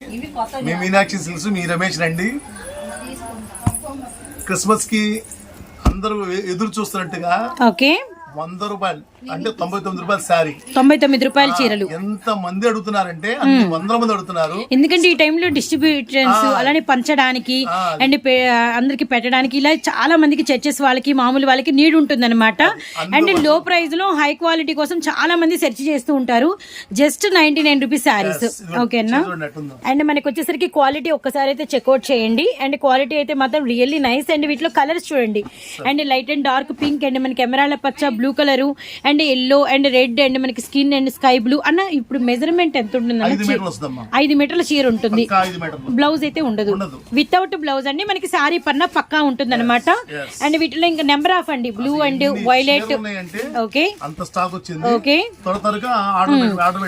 మీ Meenakshi silks మీ రమేష్ రండి. క్రిస్మస్కి అందరూ ఎదురు చూస్తున్నట్టుగా ఓకే. వంద రూపాయలు అంటే తొంభై తొమ్మిది రూపాయల శారీ. తొంభై తొమ్మిది రూపాయల చీరలు. ఎంత మంది అడుగుతున్నారంటే అన్ని వందల మంది అడుగుతున్నారు. ఎందుకంటే ఈ టైంలో డిస్ట్రిబ్యూటర్స్ అలానే పంచడానికి అండ్ అందరికి పెట్టడానికి ఇలా చాలా మందికి చర్చెస్ వాళ్ళకి మామూలు వాళ్ళకి నీడ్ ఉంటుందన్నమాట. అండ్లో ప్రైస్లో హై క్వాలిటీ కోసం చాలా మంది సెర్చ్ చేస్తూ ఉంటారు. Just ninety nine rupees saris. ఓకేనా. అండ్ మనకి వచ్చేసరికి క్వాలిటీ ఒక్కసారి అయితే చెక్అవుట్ చేయండి. అండ్ క్వాలిటీ అయితే మాత్రం రియల్లీ నైస్. అండ్ వీటిలో కలర్స్ చూడండి. And light and dark pink and మనకి ఎమరాల పచ్చ blue colour and yellow and red and మనకి స్కిన్ అండ్ స్కై బ్లూ అన్న ఇప్పుడు మెజర్మెంట్ ఎంత ఉంటుంది ఐదు మీటర్లు చీర ఉంటుంది. బ్లౌజ్ అయితే ఉండదు. వితౌట్ బ్లౌజ్ అండి మనకి శారీ పన్న పక్కా ఉంటుంది అనమాట. అండ్ వీటిలో ఇంకా నెంబర్ ఆఫ్ అండి. Blue and violet okay okay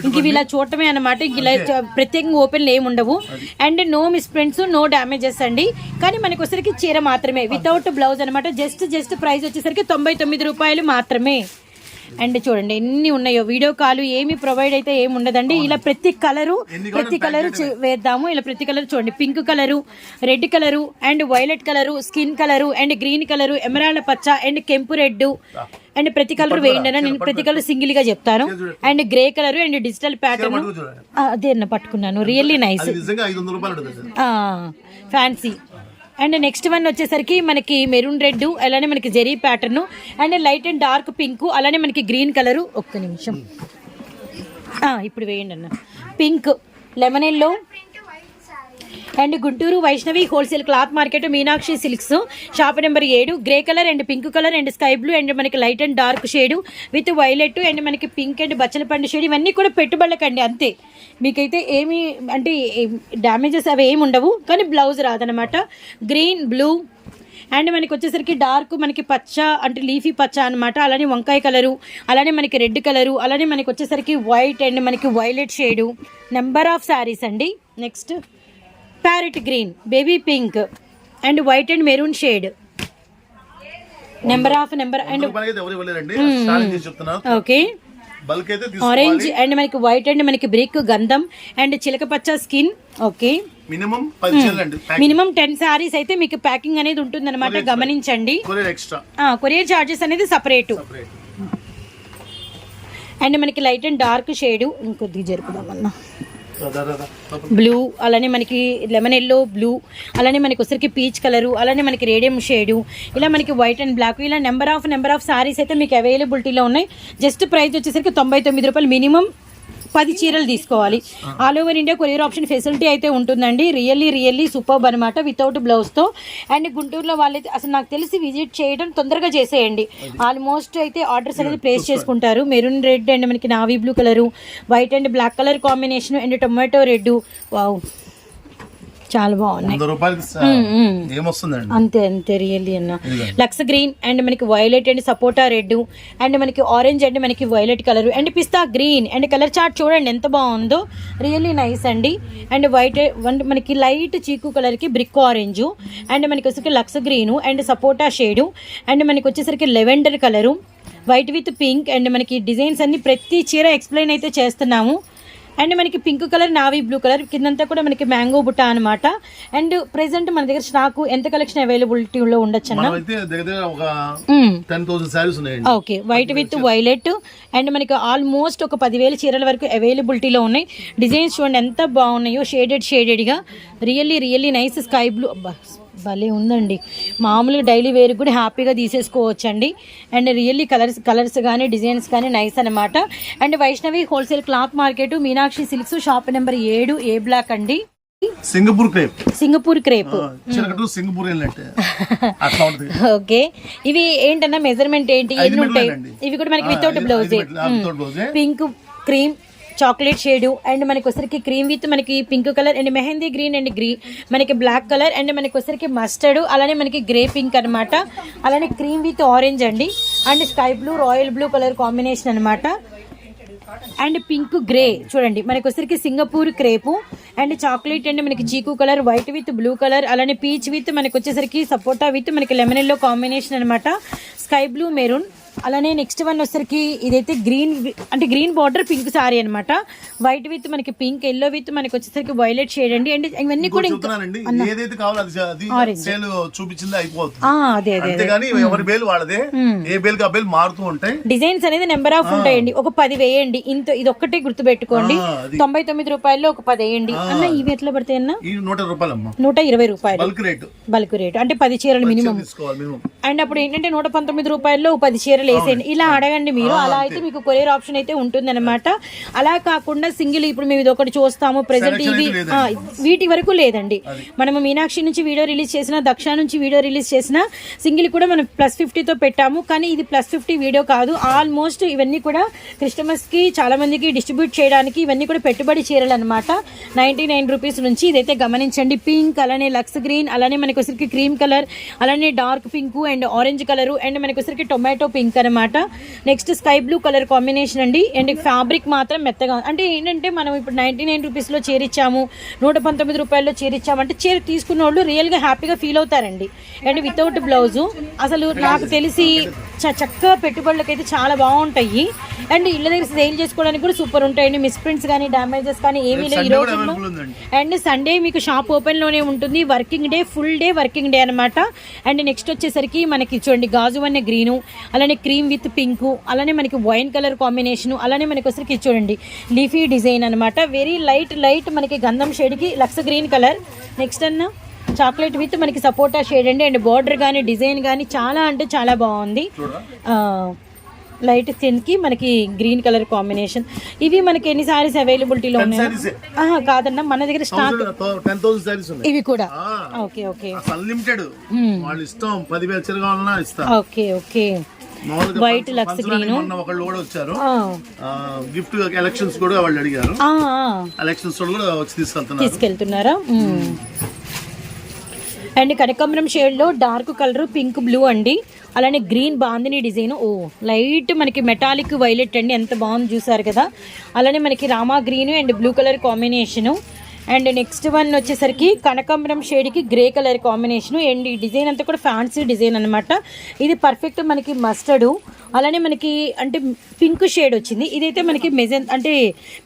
ఇంక ఇలా చూడటమే అనమాట ఇంక ఇలా ప్రత్యేకంగా ఓపెన్ ఏమి ఉండవు. And no misprints no damages అండి. కానీ మనకి వచ్చేసరికి చీర మాత్రమే. వితౌట్ బ్లౌజ్ అనమాట జస్ట్ జస్ట్ ప్రైస్ వచ్చేసరికి తొంభై తొమ్మిది రూపాయలు మాత్రమే. అండ్ చూడండి ఎన్ని ఉన్నాయో. వీడియో కాల్ ఏమి ప్రొవైడ్ అయితే ఏమి ఉండదండి. ఇలా ప్రతి కలరు ప్రతి కలరు వేద్దాము. ఇలా ప్రతి కలర్ చూడండి. Pink colour red colour and violet colour skin colour and green colour emerald పచ్చ అండ్ కెంపు రెడ్ అండ్ ప్రతి కలర్ వేయండి. నేను ప్రతి కలర్ సింగిల్గా చెప్తాను. And grey colour and digital pattern. అదే పట్టుకున్నాను. Really nice fancy and next one వచ్చేసరికి మనకి మెరూన్ రెడ్ అలానే మనకి zari pattern and light and dark pink అలానే మనకి గ్రీన్ కలరు. ఒక్క నిమిషం. ఇప్పుడు వేయండి అన్న. Pink lemon yellow and Guntur Vaishnavi wholesale cloth market Meenakshi silks. Shop number ఏడు grey colour and pink colour and sky blue and మనకి light and dark shade with violet and మనకి pink and బచ్చల పండు shade. ఇవన్నీ కూడా పెట్టుబడులకండి అంతే. మీకైతే ఏమి అంటే డ్యామేజెస్ అవి ఏమి ఉండవు కానీ బ్లౌజ్ రాదనమాట గ్రీన్ బ్లూ అండ్ మనకి వచ్చేసరికి డార్క్ మనకి పచ్చ అంటే లీఫీ పచ్చ అనమాట అలానే వంకాయ కలరు అలానే మనకి రెడ్ కలరు అలానే మనకి వచ్చేసరికి వైట్ అండ్ మనకి violet shade. Number of saris అండి. Next parrot green baby pink and white and maroon shade. Number of number and okay bulk అయితే ఆరెంజ్ అండ్ మనకి వైట్ అండ్ మనకి బ్రిక్ గంధం అండ్ చిలక పచ్చ skin okay minimum minimum ten saris అయితే మీకు packing అనేది ఉంటుందన్నమాట గమనించండి. కొరియర్ చార్జెస్ అనేది సపరేటు అండ్ మనకి లైట్ అండ్ డార్క్ షేడ్ ఇంకొద్ది జరుపుదామన్నా. బ్లూ అలానే మనకి లెమన్ ఎల్లో బ్లూ అలానే మనకి వచ్చరికి పీచ్ కలరు అలానే మనకి రేడియం షేడు ఇలా మనకి వైట్ అండ్ బ్లాక్ ఇలా number of number of saris అయితే మీకు అవైలబిలిటీలో ఉన్నాయి. జస్ట్ ప్రైస్ వచ్చేసరికి తొంభై తొమ్మిది రూపాయలు మినిమం. పది చీరలు తీసుకోవాలి. All over India courier option facility అయితే ఉంటుందండి. రియల్లీ రియల్లీ సూపర్ అనమాట వితౌట్ బ్లౌజ్తో అండ్ గుంటూరులో వాళ్ళైతే అసలు నాకు తెలిసి విజిట్ చేయడం తొందరగా చేసేయండి. ఆల్మోస్ట్ అయితే ఆర్డర్స్ అనేది ప్లేస్ చేసుకుంటారు. మెరూన్ రెడ్ అండ్ మనకి navy blue colour white and black colour combination and tomato red wow చాలా బాగున్నాయి. అంతే అంతే రియల్లీ అన్న. లక్స్ గ్రీన్ అండ్ మనకి violet and sapota red and మనకి ఆరెంజ్ అండ్ మనకి violet colour and pista green and colour chart చూడండి ఎంత బాగుందో. రియల్లీ నైస్ అండి. అండ్ వైట్ మనకి లైట్ చీకు కలర్కి బ్రిక్ ఆరెంజ్ అండ్ మనకి వచ్చేసరికి lux green and sapota shade and మనకి వచ్చేసరికి lavender colour. White with pink and మనకి డిజైన్స్ అన్ని ప్రతి చీర ఎక్స్ప్లెయిన్ అయితే చేస్తున్నాము. అండ్ మనకి pink colour navy blue colour కిందంతా కూడా మనకి మ్యాంగో బుట్ట అనమాట అండ్ ప్రెసెంట్ మన దగ్గర స్టాక్ ఎంత కలెక్షన్ అవైలబిలిటీలో ఉండొచ్చు అన్న? Okay white with violet. And మనకి ఆల్మోస్ట్ ఒక పదివేల చీరల వరకు అవైలబిలిటీలో ఉన్నాయి. డిజైన్స్ చూడండి ఎంత బాగున్నాయో shaded షేడెడ్గా. Really really nice sky blue. భలే ఉందండి. మామూలుగా డైలీ వేర్ కూడా హ్యాపీగా తీసేసుకోవచ్చండి. అండ్ రియల్లీ కలర్స్ కలర్స్ కానీ డిజైన్స్ కానీ నైస్ అనమాట and Vaishnavi wholesale cloth market Meenakshi silks shop number ఏడు ఏ బ్లాక్ అండి? Singapore crepe. Singapore crepe. చిరకటు Singapore వెళ్ళినట్టే అట్లా ఉంటుంది. ఓకే. ఇవి ఏంటన్నా మెజర్మెంట్ ఏంటి? ఎన్ని ఉంటాయి. ఇవి కూడా మనకి without blouse. Pink cream chocolate shade and మనకి వచ్చరికి క్రీమ్ విత్ మనకి pink colour and mehndi green and green మనకి బ్లాక్ కలర్ అండ్ మనకి వచ్చరికి మస్టర్డ్ అలానే మనకి గ్రే పింక్ అనమాట అలానే క్రీమ్ విత్ ఆరెంజ్ అండి. And sky blue royal blue colour combination అనమాట అండ్ పింక్ గ్రే చూడండి మనకి వచ్చరికి Singapore crepe and chocolate and మనకి చీకు colour white with blue colour అలానే పీచ్ విత్ మనకి వచ్చేసరికి సపోటా విత్ మనకి లెమన్ ఎల్లో కాంబినేషన్ అనమాట స్కై బ్లూ మెరూన్ అలానే నెక్స్ట్ వన్ వచ్చేసరికి ఇదైతే గ్రీన్ అంటే గ్రీన్ బార్డర్ పింక్ సారీ అన్నమాట. వైట్ విత్ మనకి పింక్ ఎల్లో విత్ మనకి వచ్చేసరికి వైలెట్ షేడ్ అండి. అండ్ ఇవన్నీ కూడా ఇంకా చెప్తున్నానండి ఏదైతే కావాలో అది అది సేల్ చూపించింది అయిపోతుంది. ఆ, అదే అదే అంతేగాని ఎవరి బేలు వాళ్ళదే ఏ బేలుకి ఆ బేలు మారుతూ ఉంటాయి. డిజైన్స్ అనేది నెంబర్ ఆఫ్ ఉంటాయండి. ఒక పది వేయండి. ఇంత ఇది ఒక్కటే గుర్తు పెట్టుకోండి. తొంభై తొమ్మిది రూపాయల్లో ఒక పది వేయండి. అన్న ఇవి ఎట్లా పడతాయి అన్న? నూట రూపాయలమ్మా. నూట ఇరవై రూపాయలు. Bulk rate. Bulk rate. అంటే పది చీరలు మినిమం. అండ్ అప్పుడు ఏంటంటే నూట పంతొమ్మిది రూపాయల్లో పది చీరలు వేసేయండి ఇలా అడగండి మీరు. అలా అయితే మీకు కొరియర్ ఆప్షన్ అయితే ఉంటుంది అనమాట అలా కాకుండా సింగిల్ ఇప్పుడు మేము ఇది ఒకటి చూస్తాము. ప్రెసెంట్ ఇవి వీటి వరకు లేదండి. మనము మీనాక్షి నుంచి వీడియో రిలీజ్ చేసిన దక్ష నుంచి వీడియో రిలీజ్ చేసిన సింగిల్ కూడా మనం ప్లస్ ఫిఫ్టీతో పెట్టాము. కానీ ఇది ప్లస్ ఫిఫ్టీ వీడియో కాదు. ఆల్మోస్ట్ ఇవన్నీ కూడా కస్టమర్స్కి చాలా మందికి డిస్ట్రిబ్యూట్ చేయడానికి ఇవన్నీ కూడా పెట్టుబడి చీరలు అనమాట నైన్టీ నైన్ రూపీస్ నుంచి ఇదైతే గమనించండి. పింక్ అలానే లక్స్ గ్రీన్ అలానే మనకి క్రీమ్ కలర్ అలానే dark pink and orange colour and మనకి టొమాటో పింక్ అనమాట next sky blue colour combination అండి. అండ్ ఫ్యాబ్రిక్ మాత్రం మెత్తగా ఉంది. అంటే ఏంటంటే మనం ఇప్పుడు నైన్టీ నైన్ రూపీస్లో చేరిచ్చాము. నూట పంతొమ్మిది రూపాయల్లో చేరిచ్చాము. అంటే చీర తీసుకున్న వాళ్ళు రియల్గా హ్యాపీగా ఫీల్ అవుతారండి. అండ్ వితౌట్ బ్లౌజు అసలు నాకు తెలిసి చక్కగా పెట్టుబడులకు అయితే చాలా బాగుంటాయి. అండ్ ఇళ్ళ దగ్గర సేల్ చేసుకోవడానికి కూడా సూపర్ ఉంటాయండి. మిస్ ప్రింట్స్ కానీ డ్యామేజెస్ కానీ ఏమీ లేవు ఈ ఉందండి. అండ్ సండే మీకు షాప్ ఓపెన్లోనే ఉంటుంది. Working day full day working day అనమాట అండ్ నెక్స్ట్ వచ్చేసరికి మనకి చూడండి గాజు అనే గ్రీను అలానే క్రీమ్ విత్ పింక్ అలానే మనకి వైన్ కలర్ కాంబినేషన్ అలానే మనకి వచ్చరికి చూడండి లీఫీ డిజైన్ అనమాట వెరీ లైట్ లైట్ మనకి గంధం షేడ్కి లక్స్ గ్రీన్ కలర్. నెక్స్ట్ అన్న? చాక్లెట్ విత్ మనకి సపోటా షేడ్ అండి అండ్ బార్డర్ కానీ డిజైన్ కానీ చాలా అంటే చాలా బాగుంది. ఆ, లైట్కి మనకి గ్రీన్ కలర్ కాంబినేషన్. ఇవి మనకి ఎన్ని సారీస్ అవైలబిలిటీలో ఉన్నాయి? కాదన్న మన దగ్గర స్టాక్ టెన్ థౌసండ్ సారీస్ ఉన్నాయి. ఇవి కూడా. Okay okay. అన్లిమిటెడ్ వాళ్ళ ఇష్టం పదివేల చీర కావాలన్నా ఇస్తారు ఓకే ఓకే. పంచ- లక్స్ మొన్న ఒకళ్ళు కూడా వచ్చారు. గిఫ్ట్ ఎలక్షన్స్ కూడా వాళ్ళు అడిగారు. ఎలక్షన్స్ కూడా వచ్చి తీసుకెళ్తున్నారు. తీసుకెళ్తున్నారా. అండ్ కనకాంబరం షేడ్లో డార్క్ కలర్ పింక్ బ్లూ అండి. అలానే గ్రీన్ బాందిని డిజైన్. ఓ లైట్ మనకి మెటాలిక్ వైలెట్ అండి. ఎంత బాగుంది చూసారు కదా. అలానే మనకి Rama green and blue colour combination. And next one వచ్చేసరికి కనకాంబరం షేడ్కి గ్రే కలర్ కాంబినేషన్. అండ్ ఈ డిజైన్ అంతా కూడా ఫ్యాన్సీ డిజైన్ అనమాట ఇది పర్ఫెక్ట్ మనకి మస్టర్డ్. అలానే మనకి అంటే పింక్ షేడ్ వచ్చింది. ఇదైతే మనకి మెజన్ అంటే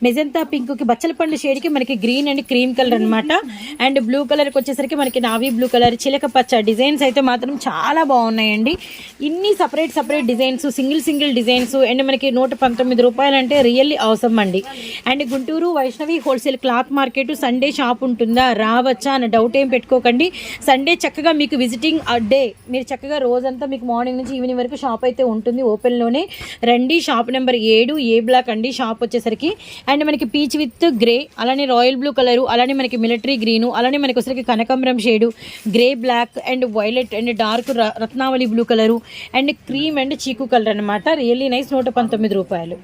మెజంతా పింక్కి బచ్చల పండు షేడ్కి మనకి గ్రీన్ అండ్ క్రీమ్ కలర్ అనమాట అండ్ బ్లూ కలర్కి వచ్చేసరికి మనకి నావీ బ్లూ కలర్ చిలక పచ్చ డిజైన్స్ అయితే మాత్రం చాలా బాగున్నాయండి. ఇన్ని separate separate designs single single designs and మనకి నూట పంతొమ్మిది రూపాయలు అంటే రియల్లీ అవసరం అండి. And Guntur Vaishnavi wholesale cloth market Sunday shop ఉంటుందా? రావచ్చా అన్న డౌట్ ఏం పెట్టుకోకండి. సండే చక్కగా మీకు విజిటింగ్ అ డే. మీరు చక్కగా రోజంతా మీకు మార్నింగ్ నుంచి ఈవినింగ్ వరకు షాప్ అయితే ఉంటుంది. ఓపెన్లోనే రండి షాప్ నెంబర్ ఏడు ఏ బ్లాక్ అండి షాప్ వచ్చేసరికి. అండ్ మనకి పీచ్ విత్ గ్రే అలానే రాయల్ బ్లూ కలరు అలానే మనకి మిలిటరీ గ్రీను అలానే మనకి వచ్చరికి కనకంబరం shade grey black and violet and dark రత్నావళి blue colour and cream and చీకు కలర్ అనమాట రియల్లీ నైస్ నూట పంతొమ్మిది రూపాయలు.